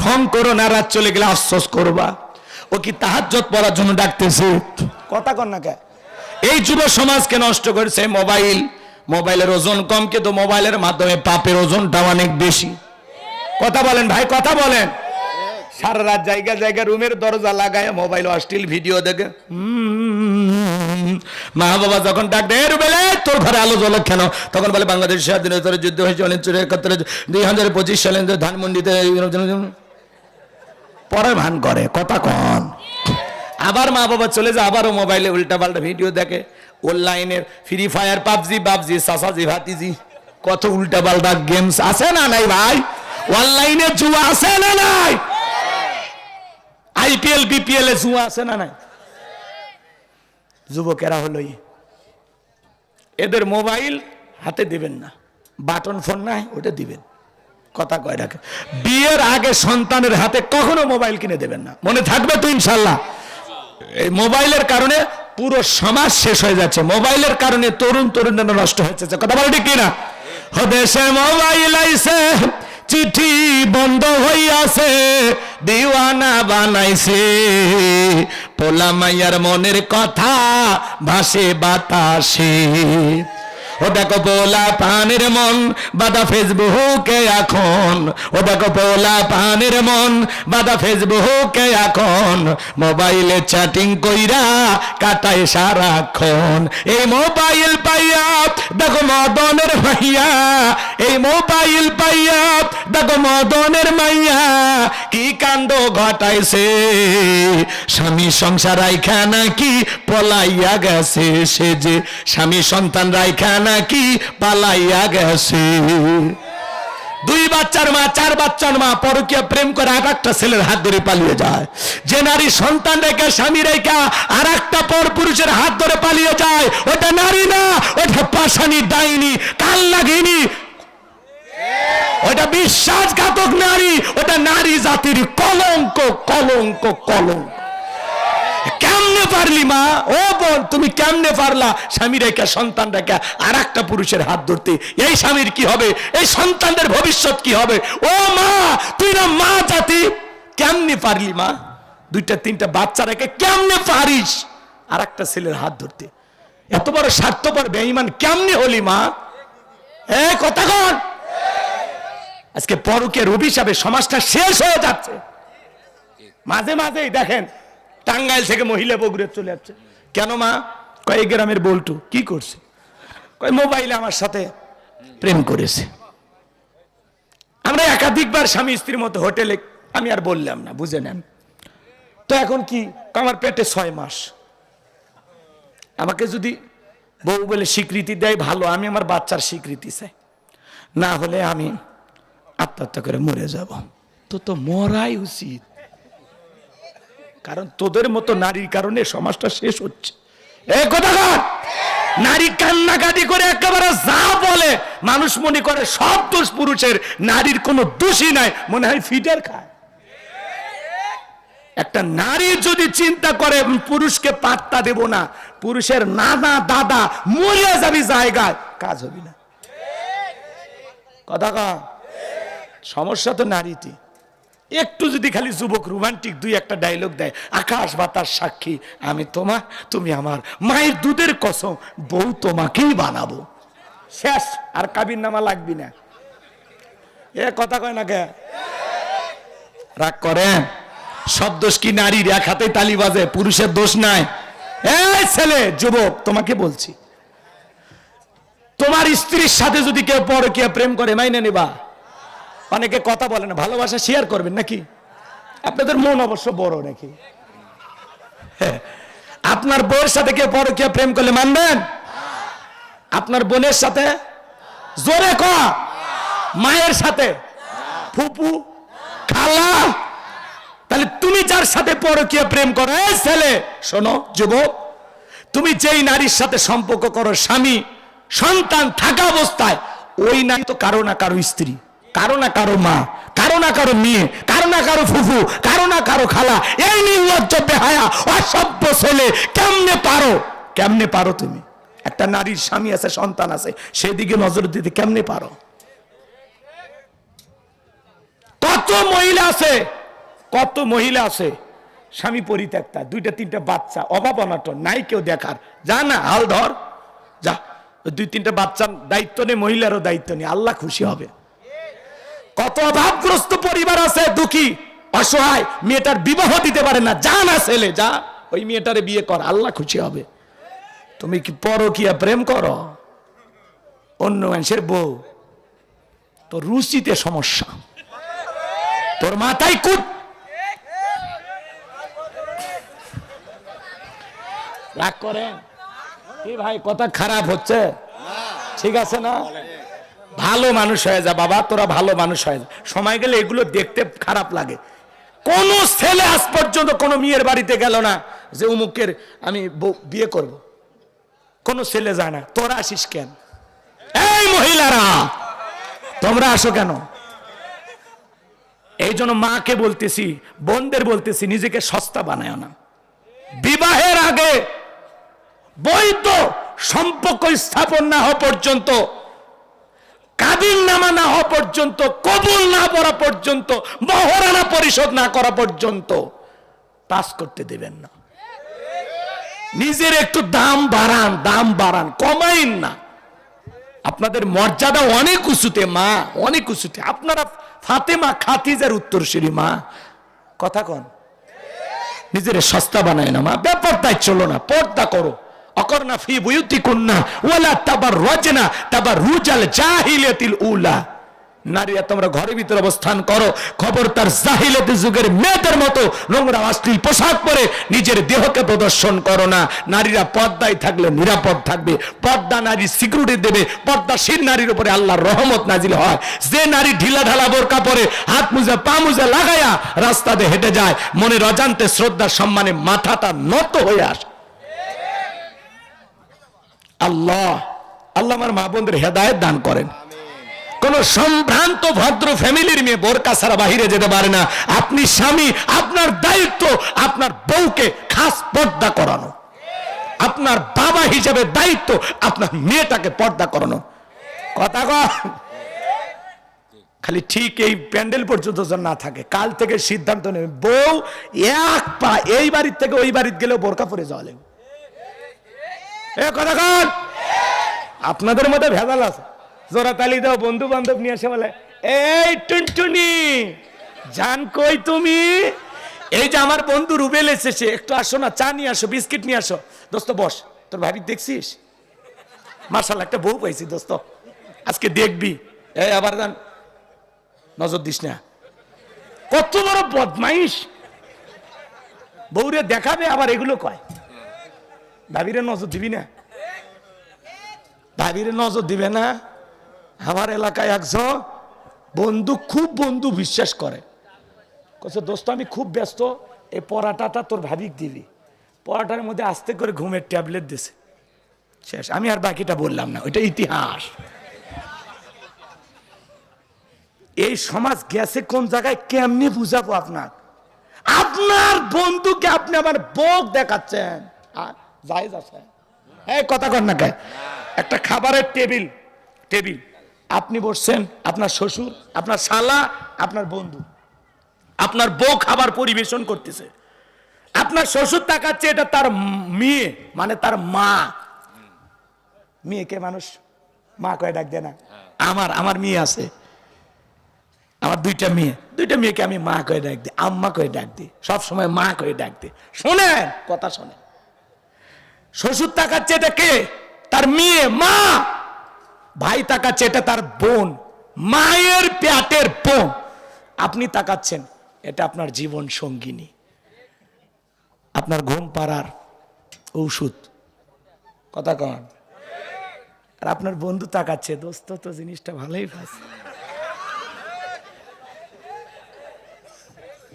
ঠং করো না রাত চলে গেলে আশ্বাস করবা। ও কি তাহাজ্জত পড়ার জন্য ডাকতেছে? কথা কর না কে? এই যুব সমাজকে নষ্ট করেছে মোবাইল। মোবাইলের ওজন কম কিন্তু মোবাইলের মাধ্যমে পাপের ওজনটা অনেক বেশি। কথা বলেন ভাই কথা বলেন। সারা রাত জায়গা জায়গা রুমের দরজা লাগায় মোবাইল অশ্লীল ভিডিও দেখে। মা বাবা যখন ডাক দেয় রুবেলে তোর ঘরে আলো জ্বলো কেন? তখন বলে বাংলাদেশ স্বাধীনতার যুদ্ধ হয়েছে অনেক উনিশশো একাত্তরে দুই হাজার পঁচিশ সালে ধানমন্ডিতে পরের ভান করে, কথা কন। আবার মা বাবা চলে যায়, আবারও মোবাইলে উল্টা পাল্টা ভিডিও দেখে। অনলাইনের ফ্রি ফায়ার পাবজি বাবজি সাসাজি, ভাতিজি, কত উল্টা পাল্টা গেমস আছে না নাই ভাই? অনলাইনে জুয়া আছে না নাই? আইপিএল বিপিএল এ জুয়া আছে না নাই? যুবকেরা হলোই, এদের মোবাইল হাতে দিবেন না। বাটন ফোন নাই ওটা দিবেন। কথা কয় রাখে। বিয়ের আগে সন্তানের হাতে কখনো মোবাইল কিনে দেবেন না। মনে থাকবে তো ইনশাল্লাহ এই মোবাইলের কারণে পুরো সমাজ শেষ হয়ে যাচ্ছে। মোবাইলের কারণে তরুণ তরুণরা নষ্ট হচ্ছে কথা বলো কিনা? ও দেশে মোবাইল আইছে, চিঠি বন্ধ হইয়াছে, দিওয়ানা বানাইছে। পোলা মাইয়ার মনের কথা ভাসে বাতাসে। ও দেখো পোলা পানের মন, বাদা ফেসবুকে এখন। ও দেখো পোলা পানের মন, বাদা ফেসবুকে এখন। মোবাইলে চ্যাটিং কইরা কাটায় সারাক্ষণ। এই মোবাইল পাইয়া, দেখো মদনের ভাইয়া এই মোবাইল পাইয়া, দেখো মদনের মাইয়া। কি কাণ্ড ঘটাইছে? স্বামী সংসার রাইখা নাকি পলাইয়া গেছে। সে যে স্বামী সন্তান রাইখা নাকি পালাইয়া গেছে? দুই বাচ্চার মা, চার বাচ্চার মা পরকীয়া প্রেম করে আর একটা ছেলের হাত ধরে পালিয়ে যায়। যে নারী সন্তান রেখে, স্বামী রেখা আর একটা পর পুরুষের হাত ধরে পালিয়ে যায়, ওটা নারী না, ওটা পাশানি ডাইনি, কাল লাগিনি ওটা বিশ্বাসঘাতক নারী, ওটা নারী জাতির কলঙ্ক কলঙ্ক কলঙ্ক। কেমনে পারলি মা? ও বোন, তুমি কেমনে পারলা? স্বামী রেখা, সন্তান রেখা আর একটা পুরুষের হাত ধরতে। এই স্বামীর কি হবে? এই সন্তানদের ভবিষ্যৎ কি হবে? ও মা, তুই না মা জাতি। কেমনে পারলি মা? দুইটা, তিনটা বাচ্চা রেখে কেমনে পারিস? আর একটা ছেলের হাত ধরতে। এত বড় স্বার্থপর, বেঈমান কেমনে হলি মা? এ, কথা কন। আজকে পরকে রবি সাহেব সমাজটা শেষ হয়ে যাচ্ছে। মাঝে, মাঝেই দেখেন টাঙ্গাইল থেকে মহিলা বগুড়ে চলে যাচ্ছে কেন মা? কয়েক গ্রামের বল্টু, কি করছে? কয়, মোবাইলে আমার সাথে প্রেম করেছে। আমরা একাধিকবার স্বামী স্ত্রীর মতো হোটেলে, আমি আর বললাম না, বুঝে নেন। তো এখন কি? আমার পেটে ছয় মাস। আমাকে যদি বউ বলে স্বীকৃতি দেয়, ভালো, আমি আমার বাচ্চার স্বীকৃতি চাই। না হলে আমি আত্মহত্যা করে মরে যাব। তো তো মরাই উচিত। কারণ তোদের মতো নারীর কারণে সমাজটা শেষ হচ্ছে। নারী কান্নাকাটি করে একেবারে যা বলে, মানুষ মনে করে সব দোষ পুরুষের, নারীর কোনো দোষই নাই, মনে হয় ফিটার খায়। একটা নারী যদি চিন্তা করে পুরুষকে পাত্তা দেব না, পুরুষের নানা দাদা মরিয়া যাবি জায়গায়, কাজ হবি না। কথা সমস্যা তো নারীতে। একটু যদি খালি যুবক রোমান্টিক দুই একটা ডায়লগ দেয়, আকাশ বাতাস সাক্ষী, আমি তোমার, তুমি আমার, মায়ের দুধের কসম, বউ তোমাকেই বানাবো। শেষ, আর কাবির নামা লাগবি না। এ কথা কয় না কে? রাগ করেন সব দোষ কি নারীর? এক হাতে তালি বাজে, পুরুষের দোষ নাই। এই ছেলে, যুবক, তোমাকে বলছি। তোমার স্ত্রীর সাথে যদি কেউ পরকীয়া প্রেম করে, মাইনে নেবা। অনেকে কথা বলে না, ভালোবাসা শেয়ার করবেন নাকি? আপনাদের মন অবশ্য বড় নাকি। আপনার বউয়ের সাথে কেউ পরকীয়া প্রেম করলে মানবেন? আপনার বোনের সাথে? জোরে ক মায়ের সাথে? ফুপু, খালা? তাহলে তুমি যার সাথে পরকীয়া প্রেম করো ছেলে, শোনো, যুবক, তুমি যেই নারীর সাথে সম্পর্ক করো, স্বামী, সন্তান থাকা অবস্থায়, ওই নারী তো কারও না কারও স্ত্রী। কারও না কারও মা, কারও না কারও মেয়ে, কারও না কারও ফুফু, কারও না কারও খালা, এই নির্লজ্জ বেহায়া, অসভ্য ছেলে, কেমনে পারো? কেমনে পারো তুমি? একটা নারীর স্বামী আছে, সন্তান আছে, সেদিকে নজর দিতে কেমনে পারো? কত মহিলা আছে, কত মহিলা আছে, স্বামী পরিত্যক্তা, দুইটা তিনটা বাচ্চা, অভাব অনাটন, নাই কেউ দেখার। যা না, হাল ধর, যা, দুই তিনটা বাচ্চার দায়িত্ব নেই মহিলারও দায়িত্ব নেই আল্লাহ খুশি হবে। কত অভাবগ্রস্ত পরিবার আছে, দুঃখী, অসহায়, মেয়েটার বিবাহ দিতে পারে না। যা না ছেলে, যা, ওই মেয়েটারে বিয়ে কর, আল্লাহ খুশি হবে। তুমি কি পরকিয়া প্রেম করো? অন্য মানুষের বউ তো রুচিতে সমস্যা। তোর মাথায় কুট। রাগ করেন? কি ভাই, কথা খারাপ হচ্ছে? ঠিক আছে না? ভালো মানুষ হয়ে যা, বাবা, তোরা ভালো মানুষ হয়ে যা। সময় গেলে এগুলো দেখতে খারাপ লাগে। কোন ছেলে আজ পর্যন্ত কোনো মেয়ের বাড়িতে গেল না যে, উমুকের আমি বিয়ে করব। কোন ছেলে যায় না। তোরা আসিস কেন? এই মহিলারা, তোমরা আসো কেন? এই জন্য মাকে বলতেছি, বোনদের বলতেছি, নিজেকে সস্তা বানায় না। বিবাহের আগে বৈধ সম্পর্ক স্থাপন না হওয়া পর্যন্ত কাবিল নামা না হওয়া পর্যন্ত, কবুল না পড়া পর্যন্ত, মহরানা পরিশোধ না করা পর্যন্ত পাস করতে দেবেন না। নিজের একটু দাম বাড়ান দাম বাড়ান, কমাইন না। আপনাদের মর্যাদা অনেক উঁচুতে, মা, অনেক উঁচুতে। আপনারা ফাতেমা খাতিজার উত্তরসূরি, মা। কথা কন। নিজের সস্তা বানায় না, মা। ব্যাপারটাই চলো না, পর্দা করো। অকর্ণা ফি বুয়ুতি তাবার রজনা তাবার রুজাল জাহিলিয়াতিল উলা। নারীরা তোমরা ঘরের ভিতরে অবস্থান করো, খবর তার যুগের মেয়েদের মতো নোংরা অশ্লীল পোশাক পরে নিজের দেহকে প্রদর্শন করো না। নারীরা পর্দায় থাকলে নিরাপদ থাকবে। পর্দা নারী সিকিউরিটি দেবে। পর্দাশীল নারীর উপরে আল্লাহর রহমত নাজিল হয়। যে নারী ঢিলা ঢালা বোরকা পরে হাত মুজা, পা মুজা লাগায়া রাস্তাতে হেঁটে যায়, মনের অজান্তে শ্রদ্ধা সম্মানে মাথাটা নত হয়ে আসে। আল্লাহ আল্লাহ আমার মা বোনদের হেদায়ত দান করেন। কোন সম্ভ্রান্ত, ভদ্র ফ্যামিলির মেয়ে বোরকা ছাড়া বাহিরে যেতে পারে না। আপনি স্বামী, আপনার দায়িত্ব আপনার বউকে খাস পর্দা করানো। আপনার বাবা হিসেবে দায়িত্ব আপনার মেয়েটাকে পর্দা করানো। কথা খালি ঠিক এই প্যান্ডেল পর্যন্ত যেন না থাকে। কাল থেকে সিদ্ধান্ত নেবে। বউ এক পা এই বাড়ির থেকে ওই বাড়িতে গেলেও বোরকা পরে যাওয়া লাগবে। আপনাদের মধ্যে ভেজাল আছে। জোরা তালি দাও বন্ধু বান্ধব নিয়ে এসে বলে, এই টুনটুনি, জান কই তুমি? এই যে আমার বন্ধু রুবেল এসেছে, একটু আসো না, চা নিয়ে আসো, বিস্কিট নিয়ে আসো। দোস্ত, বস, তোর ভাবি দেখছিস? মার্শাল একটা বউ পাইছি, দোস্ত। আজকে দেখবি। এই আবার গান নজর দিস না। কত বড় বদমাইশ। বউরে দেখাবে, আবার এগুলো কয়। ভাবিরে নজর দিবি না? ভাবিরে নজর দিবে না? আমার এলাকায় একজন বন্ধু খুব বন্ধু বিশ্বাস করে। কছে দোস্ত, আমি খুব ব্যস্ত এই পরাটাটা তোর ভাবিক দিবি। পরাটার মধ্যে আস্তে করে ঘুমের ট্যাবলেট দিছে। শেষ, আমি আর বাকিটা বললাম না, ওইটা ইতিহাস। এই সমাজ গেছে কোন জায়গায়, কেমনি বুঝাবো আপনার আপনার বন্ধুকে আপনি আমার বোক দেখাচ্ছেন। আর জায়েজ আছে। এই কথা কর না কে একটা খাবারের টেবিল টেবিল। আপনি বসছেন, আপনার শ্বশুর, আপনার শালা, আপনার বন্ধু। আপনার বউ খাবার পরিবেশন করতেছে। আপনার শ্বশুর তাকাচ্ছে, এটা তার মেয়ে মানে তার মা। মেয়েকে মানুষ মা কয়ে ডাক দেয় না। আমার আমার মেয়ে আছে। আমার দুইটা মেয়ে। দুইটা মেয়েকে আমি মা কয়ে ডাক দিই, আম্মা কয়ে ডাক দিই, সবসময় মা কয়ে ডাক দিই। শোনেন, কথা শোনেন। শ্বশুর তাকাচ্ছে এটা কে তার মেয়ে, মা। ভাই তাকাচ্ছে এটা তার বোন, মায়ের পেটের বোন। আপনি তাকাচ্ছেন, এটা আপনার জীবন সঙ্গিনী। আপনার ঘুম পাড়ার ঔষধ। কথা কন। আর আপনার বন্ধু তাকাচ্ছে, দোস্ত, তো জিনিসটা ভালোই পাচ্ছে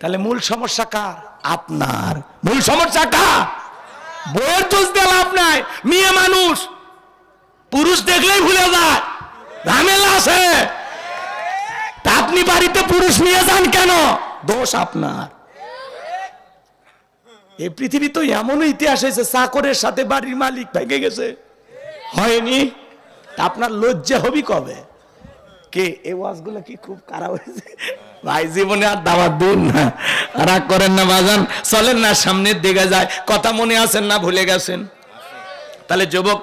তাহলে মূল সমস্যা কার? আপনার। মূল সমস্যা কার? বইয়ের দোষ দিয়ে লাভ নাই, মেয়ে মানুষ। পুরুষ দেখলেই ভুলে যায়, ঝামেলা আছে। আপনি বাড়িতে পুরুষ নিয়ে যান কেন? দোষ আপনার। এই পৃথিবী তো এমন ইতিহাস হয়েছে, চাকরের সাথে বাড়ির মালিক ভেঙে গেছে। হয়নি? আপনার লজ্জা হবি কবে? কে? এই ওয়াজগুলো কি খুব খারাপ হয়েছে? ভাই, জীবনে আর দাওয়াত দিন না। রাগ করেন না বাজান চলেন না, সামনের দিকে যায় কথা মনে আছেন না ভুলে গেছেন? তাহলে যুবক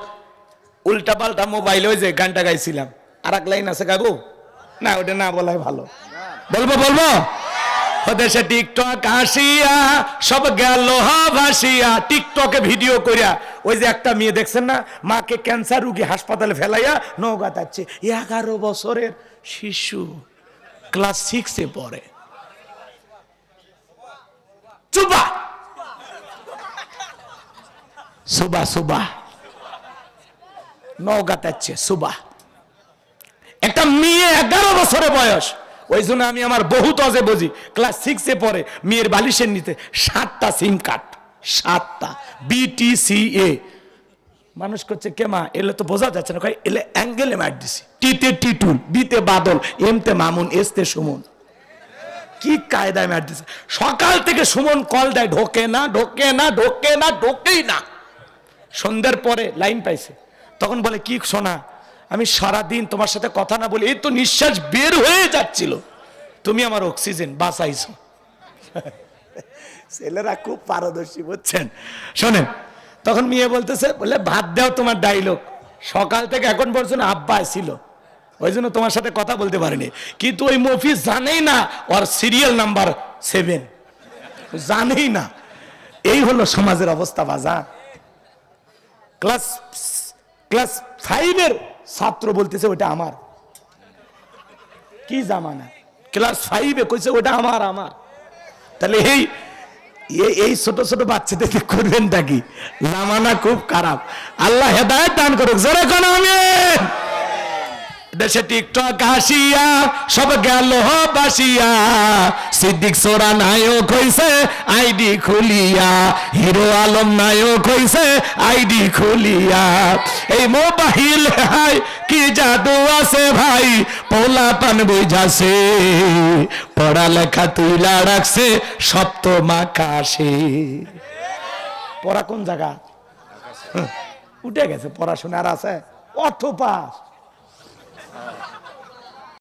উল্টা পাল্টা মোবাইল ওই যে গানটা গাইছিলাম। আর এক লাইন আছে গাবো না, ওটা না বলাই ভালো। বলব বলব? দেশে টিকটক আসিয়া, সব গেল ভাসিয়া, টিকটকে ভিডিও করিয়া। ওই যে একটা মেয়ে দেখছেন না? মাকে ক্যান্সার রুগী হাসপাতালে ফেলাইয়া নৌকা যাচ্ছে। এগারো বছরের শিশু ক্লাস সিক্সে পড়ে। চুপা সুবা সুবা। নৌকা যাচ্ছে, সুবা। একটা মেয়ে এগারো বছরের বয়স। ওই জন্য আমি আমার বহুত অজে বুঝি। ক্লাস সিক্সে পড়ে, মেয়ের বালিশের নিতে সাতটা সিম কার্ড সাতটা। বিটিসিএ মানুষ করছে কেমা এলে তো বোঝা যাচ্ছে না। এলে অ্যাঙ্গেলে মার দিছি। টিতে টিটুল বিতে বাদল, এমতে মামুন, এসতে সুমন। কি কায়দায় মার দিছে? সকাল থেকে সুমন কল দেয়, ঢোকে না ঢোকে না ঢোকে না, ঢোকেই না। সন্ধ্যার পরে লাইন পাইছে। তখন বলে, কি শোনা আমি সারা দিন তোমার সাথে কথা না বলে এই তো নিঃশ্বাস বের হয়ে যাচ্ছিল। তুমি আমার অক্সিজেন বাঁচাইছো। ছেলেরা খুব পারদর্শী বুঝছেন? শোনেন তখন মেয়ে বলতেছে বলে ভাত দাও তোমার ডাইলগ সকাল থেকে এখন পর্যন্ত আব্বা ছিল। ওই জন্য তোমার সাথে কথা বলতে পারিনি। কিন্তু ওই মফিস জানেই না ওর সিরিয়াল নাম্বার সেভেন জানেই না। এই হলো সমাজের অবস্থা বাজার ক্লাস ক্লাস ফাইভের ছাত্র বলতেছে ওটা আমার। কি জামানা? ক্লাস ফাইভে কইছে ওটা আমার আমার। তাহলে এই, এই- ছোট ছোট বাচ্চাদেরকে করবেন নাকি জামানা খুব খারাপ। আল্লাহ হেদায়ত দান করুক। জোরে কোন আমি দেশে টিকটক আসিয়া, সব গেল বাসিয়া। সিদ্দিক সোরা নায়ক হইছে, আইডি খুলিয়া। হিরো আলম নায়ক হইছে, আইডি খুলিয়া। এই মোবাইল হাই কি জাদু আছে ভাই? পোলা পান বুঝাছে, পড়ালেখা তুইলা রাখছে সপ্তম আকাশে পড়া কোন জায়গা? উঠে গেছে পড়াশোনার আছে। অর্থ পাস